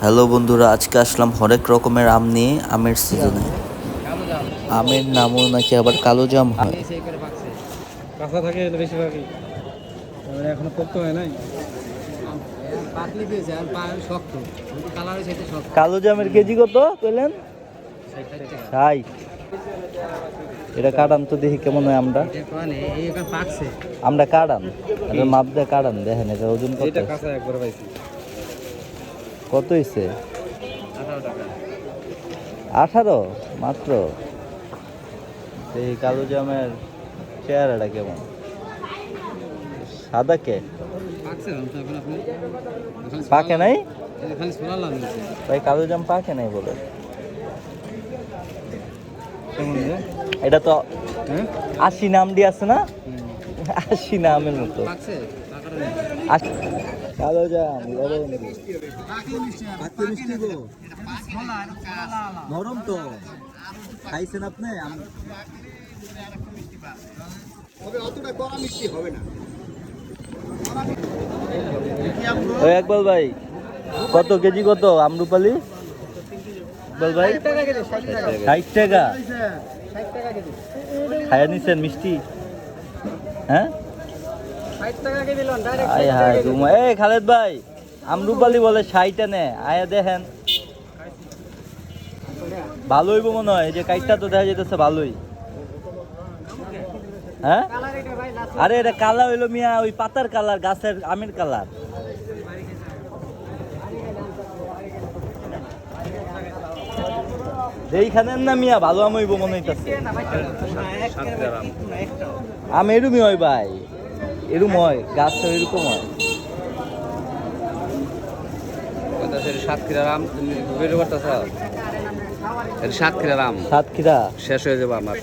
Hello বন্ধুরা আজকে আসলাম হরেক রকমের আম নিয়ে আমের সিজনে আমের নামও নাকি আবার কালো জাম হয়। কাঁচা থাকে বেশিরভাগই। এখনও নাই। কালো জামের কেজি কত পেলেন ষাট এটা কাটান তো দেখি কেমন হয় আমরা আমরা কাটান মাপ দিয়ে কাটান দেখেন এটা ওজন কত এটা কাঁচা একবার পাইছি কত হয়েছে আঠারো মাত্র? এই কালো জামের চেহারাটা কেমন? সাদা কে? পাকে নাই? ভাই কালো জাম পাকে নাই বলে। এটা তো হ্যাঁ? আশি নাম দিয়ে আছে না? আশি নামের মতো। আশি কালো জাম লবণ নরম তো। খাইছেন আপনি? ওই একবার ভাই কত কেজি কত আমরুপালি ইকবাল ভাই ষাট টাকা। খাইয়া নিছেন মিষ্টি? হ্যাঁ? আয় তুমি এই খালেদ ভাই আমরুপালি বলে ষাটটা নে আয়া দেখেন। ভালো হইব মনে হয় যে কাইটটা তো দেখা যেতেছে ভালোই। হ্যাঁ? আরে এটা কালা হইল মিয়া ওই পাতার কালার গাছের আমের কালার। যেইখানের না মিয়া ভালো আম হইব মনে হইতাছে। আম এরুমই হয় ভাই। এরুম হয় গাছ তো এরকম হয় বেরো এটা সাতক্ষীরার সাতক্ষীরা শেষ হয়ে যাবে আমার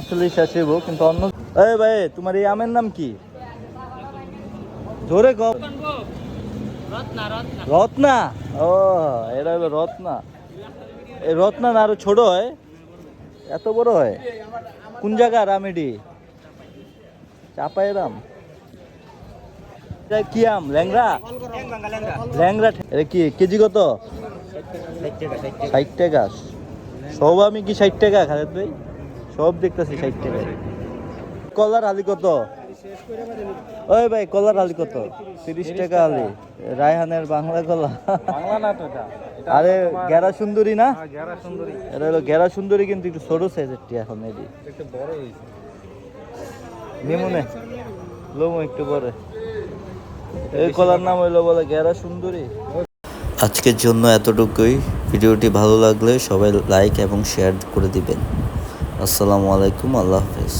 আসলেই শেষ হইব কিন্তু অন্য এই ভাই তোমার এই আমের নাম কি? জোরে কম রত্না। ও এটা হলো রত্না। এই রত্না না আরও ছোট হয়। এত বড় হয়। কোন জায়গার আম চাপায়ের এটা কি আম? ল্যাংরা ল্যাংরা এটা কি কেজি কত? ষাট টাকা। সব আমি কি ষাট টাকা খালেদ ভাই? সব দেখতেছি ষাট টাকা। কলার আলি কত? ওই ভাই কলার আলি কত? তিরিশ টাকা আলি রায়হানের বাংলা কলা। আরে গেরা সুন্দরী না? হ্যাঁ, সুন্দরী। এটা হলো গেরা সুন্দরী কিন্তু একটু ছোট সাইজের টি এখন এটি। বড় নিমনে। লোমো একটু পরে। এই কলার নাম হইল বলে গেরা সুন্দরী। আজকের জন্য এতটুকুই। ভিডিওটি ভালো লাগলে সবাই লাইক এবং শেয়ার করে দিবেন। আসসালামু আলাইকুম, আল্লাহ হাফেজ।